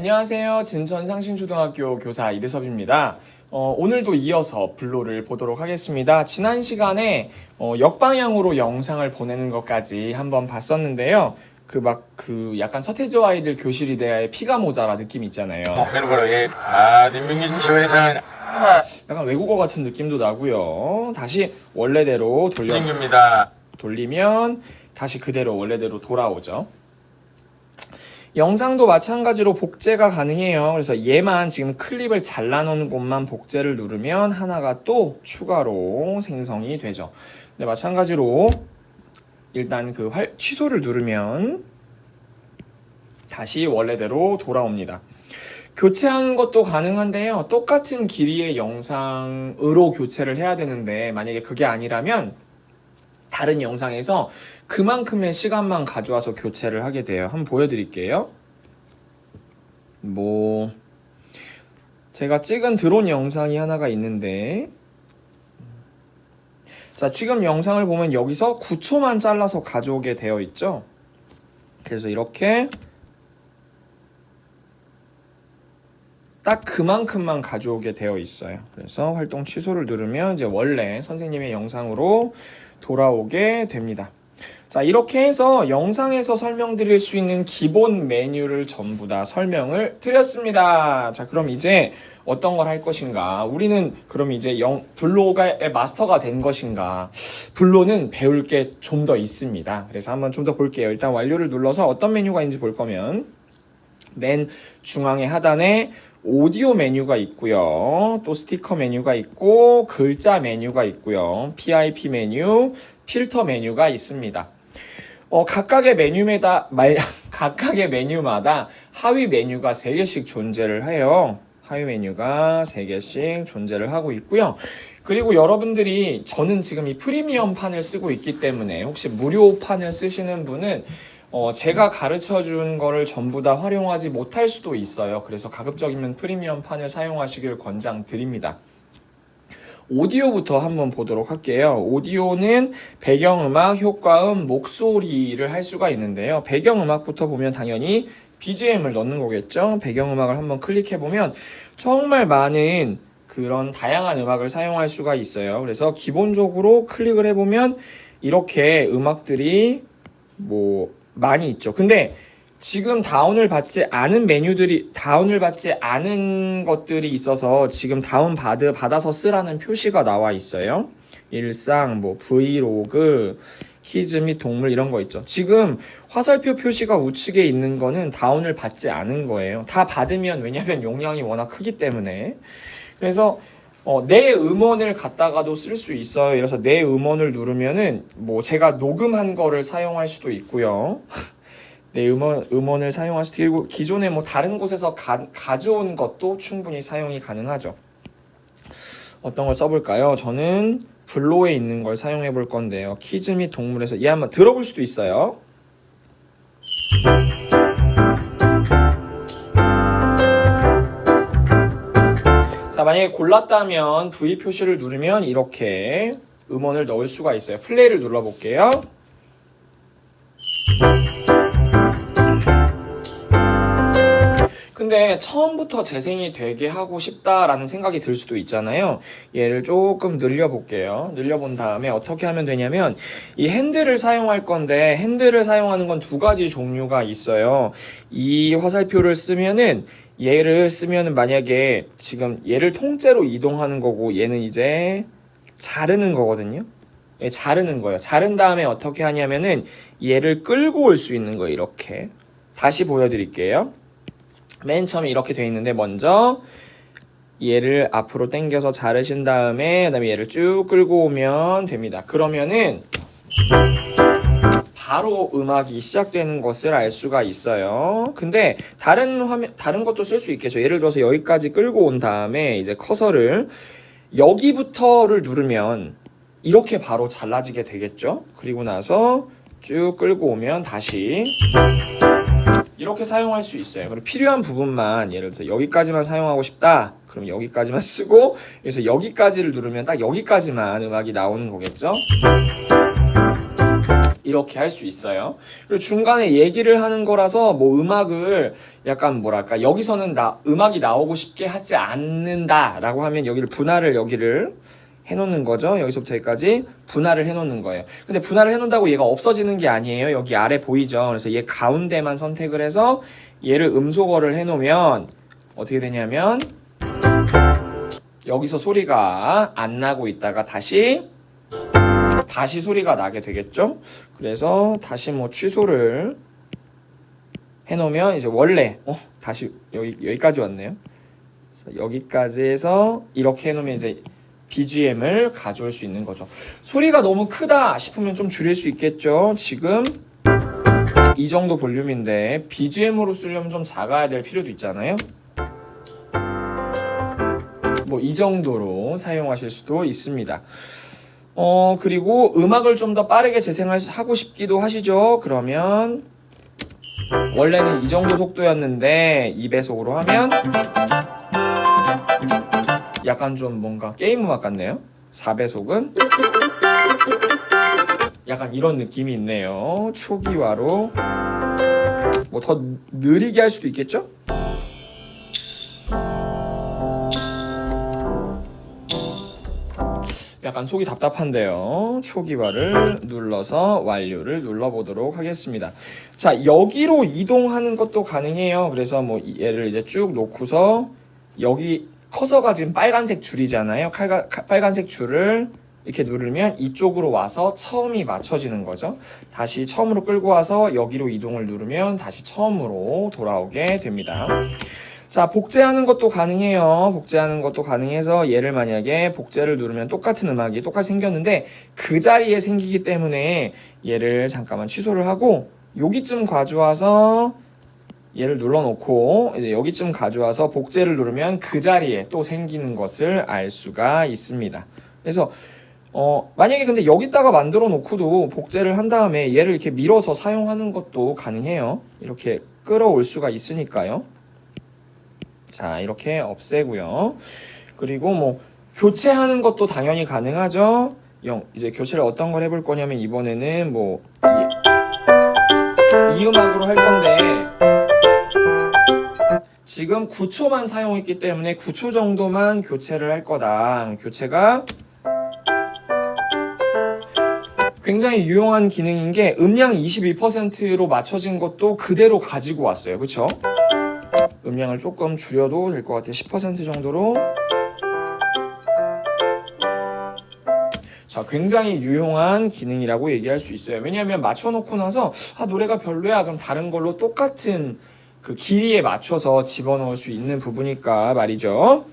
안녕하세요. 진천 상신초등학교 교사 이대섭입니다. 어, 오늘도 이어서 블로를 보도록 하겠습니다. 지난 시간에 어, 역방향으로 영상을 보내는 것까지 한번 봤었는데요. 그 막그 약간 서태지와 아이들 교실이 대하의 피가 모자라 느낌 있잖아요. 거로 예, 아, 약간 외국어 같은 느낌도 나고요. 다시 원래대로 돌려. 돌리면 다시 그대로 원래대로 돌아오죠. 영상도 마찬가지로 복제가 가능해요. 그래서 얘만 지금 클립을 잘라놓은 곳만 복제를 누르면 하나가 또 추가로 생성이 되죠. 네, 마찬가지로 일단 그 활, 취소를 누르면 다시 원래대로 돌아옵니다. 교체하는 것도 가능한데요. 똑같은 길이의 영상으로 교체를 해야 되는데 만약에 그게 아니라면 다른 영상에서 그만큼의 시간만 가져와서 교체를 하게 돼요. 한번 보여드릴게요. 뭐 제가 찍은 드론 영상이 하나가 있는데 자 지금 영상을 보면 여기서 9초만 잘라서 가져오게 되어 있죠. 그래서 이렇게 딱 그만큼만 가져오게 되어 있어요. 그래서 활동 취소를 누르면 이제 원래 선생님의 영상으로 돌아오게 됩니다. 자, 이렇게 해서 영상에서 설명드릴 수 있는 기본 메뉴를 전부 다 설명을 드렸습니다. 자, 그럼 이제 어떤 걸 할 것인가? 우리는 그럼 이제 영, 블로그의 마스터가 된 것인가? 블로는 배울 게 좀 더 있습니다. 그래서 한번 좀 더 볼게요. 일단 완료를 눌러서 어떤 메뉴가 있는지 볼 거면 맨 중앙의 하단에 오디오 메뉴가 있고요. 또 스티커 메뉴가 있고 글자 메뉴가 있고요. PIP 메뉴, 필터 메뉴가 있습니다. 어, 각각의 메뉴마다 말, 각각의 메뉴마다 하위 메뉴가 3개씩 존재를 해요. 하위 메뉴가 3개씩 존재를 하고 있고요. 그리고 여러분들이 저는 지금 이 프리미엄 판을 쓰고 있기 때문에 혹시 무료 판을 쓰시는 분은 어, 제가 가르쳐 준 거를 전부 다 활용하지 못할 수도 있어요. 그래서 가급적이면 프리미엄 판을 사용하시길 권장드립니다. 오디오부터 한번 보도록 할게요. 오디오는 배경음악, 효과음, 목소리를 할 수가 있는데요. 배경음악부터 보면 당연히 BGM을 넣는 거겠죠. 배경음악을 한번 클릭해 보면 정말 많은 그런 다양한 음악을 사용할 수가 있어요. 그래서 기본적으로 클릭을 해보면 이렇게 음악들이 뭐 많이 있죠. 근데 지금 다운을 받지 않은 메뉴들이 다운을 받지 않은 것들이 있어서 지금 다운 받으 받아서 쓰라는 표시가 나와 있어요. 일상 뭐 브이로그 키즈 및 동물 이런 거 있죠. 지금 화살표 표시가 우측에 있는 거는 다운을 받지 않은 거예요. 다 받으면 왜냐면 용량이 워낙 크기 때문에 그래서 어, 내 음원을 갖다가도 쓸 수 있어요. 그래서 내 음원을 누르면은 뭐 제가 녹음한 거를 사용할 수도 있고요. 내 음원 음원을 사용할 수도 있고 기존에 뭐 다른 곳에서 가, 가져온 것도 충분히 사용이 가능하죠. 어떤 걸 써볼까요? 저는 블로에 있는 걸 사용해 볼 건데요. 키즈 및 동물에서 얘 한번 들어볼 수도 있어요. 만약에 골랐다면 V 표시를 누르면 이렇게 음원을 넣을 수가 있어요. 플레이를 눌러볼게요. 근데 처음부터 재생이 되게 하고 싶다라는 생각이 들 수도 있잖아요. 얘를 조금 늘려볼게요. 늘려본 다음에 어떻게 하면 되냐면 이 핸들을 사용할 건데 핸들을 사용하는 건 두 가지 종류가 있어요. 이 화살표를 쓰면은 얘를 쓰면은 만약에 지금 얘를 통째로 이동하는 거고 얘는 이제 자르는 거거든요. 예, 자르는 거예요. 자른 다음에 어떻게 하냐면은 얘를 끌고 올 수 있는 거예요. 이렇게. 다시 보여드릴게요. 맨 처음에 이렇게 돼 있는데 먼저 얘를 앞으로 당겨서 자르신 다음에 그다음에 얘를 쭉 끌고 오면 됩니다. 그러면은 바로 음악이 시작되는 것을 알 수가 있어요. 근데 다른 화면 다른 것도 쓸 수 있겠죠. 예를 들어서 여기까지 끌고 온 다음에 이제 커서를 여기부터를 누르면 이렇게 바로 잘라지게 되겠죠. 그리고 나서 쭉 끌고 오면 다시 이렇게 사용할 수 있어요. 그리고 필요한 부분만 예를 들어서 여기까지만 사용하고 싶다. 그럼 여기까지만 쓰고 그래서 여기까지를 누르면 딱 여기까지만 음악이 나오는 거겠죠. 이렇게 할 수 있어요. 그리고 중간에 얘기를 하는 거라서 뭐 음악을 약간 뭐랄까 여기서는 나 음악이 나오고 싶게 하지 않는다라고 하면 여기를 분할을 여기를 해놓는 거죠. 여기서부터 여기까지 분할을 해놓는 거예요. 근데 분할을 해놓는다고 얘가 없어지는 게 아니에요. 여기 아래 보이죠. 그래서 얘 가운데만 선택을 해서 얘를 음소거를 해놓으면 어떻게 되냐면 여기서 소리가 안 나고 있다가 다시 다시 소리가 나게 되겠죠. 그래서 다시 뭐 취소를 해놓으면 이제 원래 어 다시 여기 여기까지 왔네요. 여기까지 해서 이렇게 해놓으면 이제 BGM을 가져올 수 있는 거죠. 소리가 너무 크다 싶으면 좀 줄일 수 있겠죠. 지금 이 정도 볼륨인데 BGM으로 쓰려면 좀 작아야 될 필요도 있잖아요. 뭐 이 정도로 사용하실 수도 있습니다. 어 그리고 음악을 좀 더 빠르게 재생하고 싶기도 하시죠. 그러면 원래는 이 정도 속도였는데 2배속으로 하면 약간 좀 뭔가 게임 음악 같네요. 4배속은 약간 이런 느낌이 있네요. 초기화로 뭐 더 느리게 할 수도 있겠죠? 약간 속이 답답한데요. 초기화를 눌러서 완료를 눌러보도록 하겠습니다. 자, 여기로 이동하는 것도 가능해요. 그래서 뭐 얘를 이제 쭉 놓고서 여기 커서가 지금 빨간색 줄이잖아요. 칼가, 칼- 빨간색 줄을 이렇게 누르면 이쪽으로 와서 처음이 맞춰지는 거죠. 다시 처음으로 끌고 와서 여기로 이동을 누르면 다시 처음으로 돌아오게 됩니다. 자, 복제하는 것도 가능해요. 복제하는 것도 가능해서 얘를 만약에 복제를 누르면 똑같은 음악이 똑같이 생겼는데 그 자리에 생기기 때문에 얘를 잠깐만 취소를 하고 여기쯤 가져와서 얘를 눌러놓고 이제 여기쯤 가져와서 복제를 누르면 그 자리에 또 생기는 것을 알 수가 있습니다. 그래서 어 만약에 근데 여기다가 만들어 놓고도 복제를 한 다음에 얘를 이렇게 밀어서 사용하는 것도 가능해요. 이렇게 끌어올 수가 있으니까요. 자 이렇게 없애고요. 그리고 뭐 교체하는 것도 당연히 가능하죠. 영 이제 교체를 어떤 걸 해볼 거냐면 이번에는 뭐 이 음악으로 할 건데 지금 9초만 사용했기 때문에 9초 정도만 교체를 할 거다. 교체가 굉장히 유용한 기능인 게 음량 22%로 맞춰진 것도 그대로 가지고 왔어요. 그쵸? 음량을 조금 줄여도 될 것 같아요. 10% 정도로. 자, 굉장히 유용한 기능이라고 얘기할 수 있어요. 왜냐하면 맞춰놓고 나서 아 노래가 별로야 그럼 다른 걸로 똑같은 그 길이에 맞춰서 집어넣을 수 있는 부분이니까 말이죠.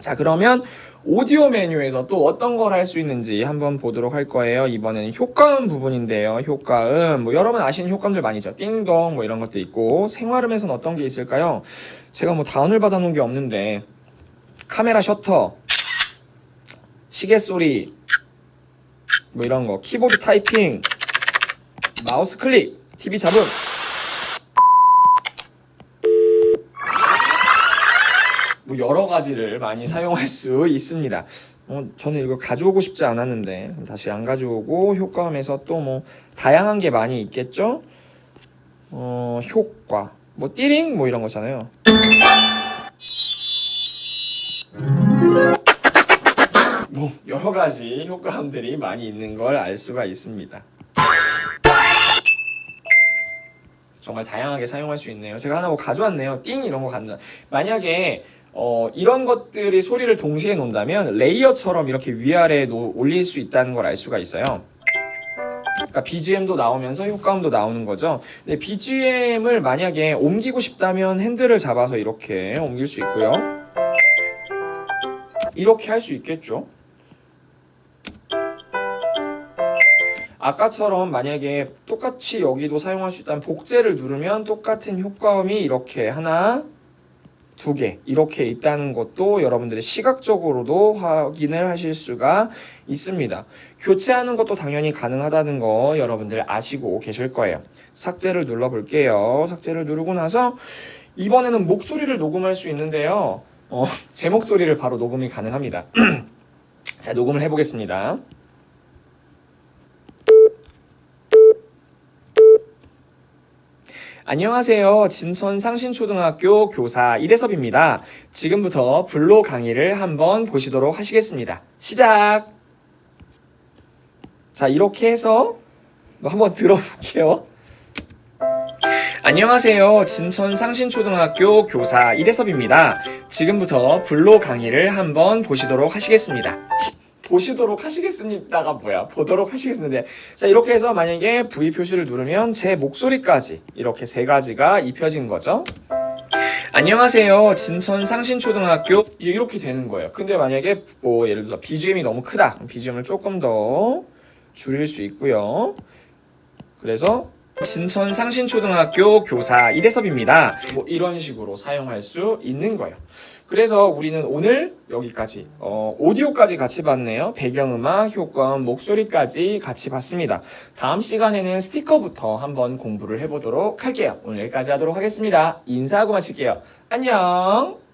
자, 그러면 오디오 메뉴에서 또 어떤 걸 할 수 있는지 한번 보도록 할 거예요. 이번에는 효과음 부분인데요. 효과음. 뭐 여러분 아시는 효과음들 많이 있죠. 띵동 뭐 이런 것도 있고 생활음에서는 어떤 게 있을까요? 제가 뭐 다운을 받아 놓은 게 없는데 카메라 셔터 시계 소리 뭐 이런 거 키보드 타이핑 마우스 클릭 TV 잡음 여러 가지를 많이 사용할 수 있습니다. 어, 저는 이거 가져오고 싶지 않았는데 다시 안 가져오고 효과음에서 또 뭐 다양한 게 많이 있겠죠? 어, 효과 뭐 띠링 뭐 이런 거잖아요. 뭐 여러 가지 효과음들이 많이 있는 걸 알 수가 있습니다. 정말 다양하게 사용할 수 있네요. 제가 하나 뭐 가져왔네요. 띵 이런 거 간다. 만약에 어, 이런 것들이 소리를 동시에 놓는다면 레이어처럼 이렇게 위아래에 놓- 올릴 수 있다는 걸 알 수가 있어요. 그러니까 BGM도 나오면서 효과음도 나오는 거죠. 근데 BGM을 만약에 옮기고 싶다면 핸들을 잡아서 이렇게 옮길 수 있고요. 이렇게 할 수 있겠죠. 아까처럼 만약에 똑같이 여기도 사용할 수 있다면 복제를 누르면 똑같은 효과음이 이렇게 하나, 두 개 이렇게 있다는 것도 여러분들이 시각적으로도 확인을 하실 수가 있습니다. 교체하는 것도 당연히 가능하다는 거 여러분들 아시고 계실 거예요. 삭제를 눌러 볼게요. 삭제를 누르고 나서 이번에는 목소리를 녹음할 수 있는데요. 어, 제 목소리를 바로 녹음이 가능합니다. 자, 녹음을 해보겠습니다. 안녕하세요. 진천 상신초등학교 교사 이대섭입니다. 지금부터 블로 강의를 한번 보시도록 하시겠습니다. 시작! 자, 이렇게 해서 뭐 한번 들어볼게요. 안녕하세요. 진천 상신초등학교 교사 이대섭입니다. 지금부터 블로 강의를 한번 보시도록 하시겠습니다. 시- 보시도록 하시겠습니다가 뭐야? 보도록 하시겠습니다. 자, 이렇게 해서 만약에 V 표시를 누르면 제 목소리까지 이렇게 세 가지가 입혀진 거죠. 안녕하세요. 진천 상신초등학교 이렇게 되는 거예요. 근데 만약에 뭐 예를 들어서 BGM이 너무 크다. BGM을 조금 더 줄일 수 있고요. 그래서 진천 상신초등학교 교사 이대섭입니다. 뭐 이런 식으로 사용할 수 있는 거예요. 그래서 우리는 오늘 여기까지 어, 오디오까지 같이 봤네요. 배경음악, 효과음, 목소리까지 같이 봤습니다. 다음 시간에는 스티커부터 한번 공부를 해보도록 할게요. 오늘 여기까지 하도록 하겠습니다. 인사하고 마칠게요. 안녕.